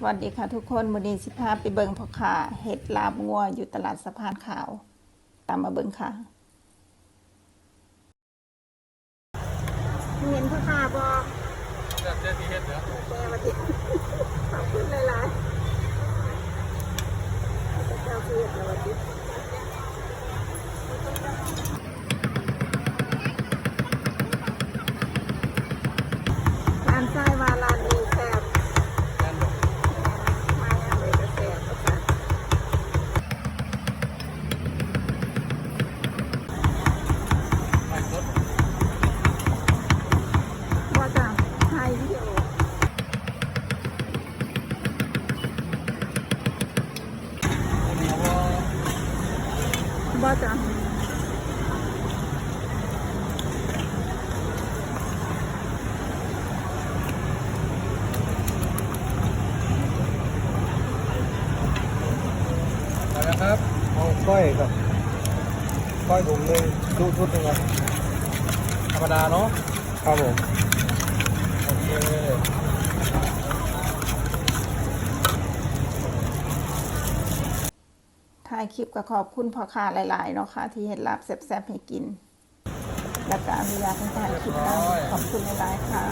สวัสดีค่ะทุกคนมูนีสิพาไปเบิงพอค้าเห็ดลาบงัวอยู่ตลาดสะพานขาว ตามมาเบิงค่ะเห็นพอค้าบอกเจ้าที่เฮ็ดเหรอ แม่มาติขอบคุณหลายๆเจ้าเพื่อนเราติร้านทรายวาร้านนี้แซ่บ นั่นบอก มาอย่างไรก็แซ่บนะคะ ไม่ลด ว่าจะให้วิดีโอ คนนี้ว่า ว่าจะอะไรนะครับเอาก้อยกับก้อยถุงหนึ่งดูชุดหนึ่งครับธรรมดาเนาะครับผมโอเค ถ่ายคลิปก็ขอบคุณพ่อค้าหลายๆเนาะค่ะที่เห็ดลาบแซ่บๆให้กิน แล้วก็อนุญาตให้ถ่ายคลิปนะขอบคุณหลายๆค่ะ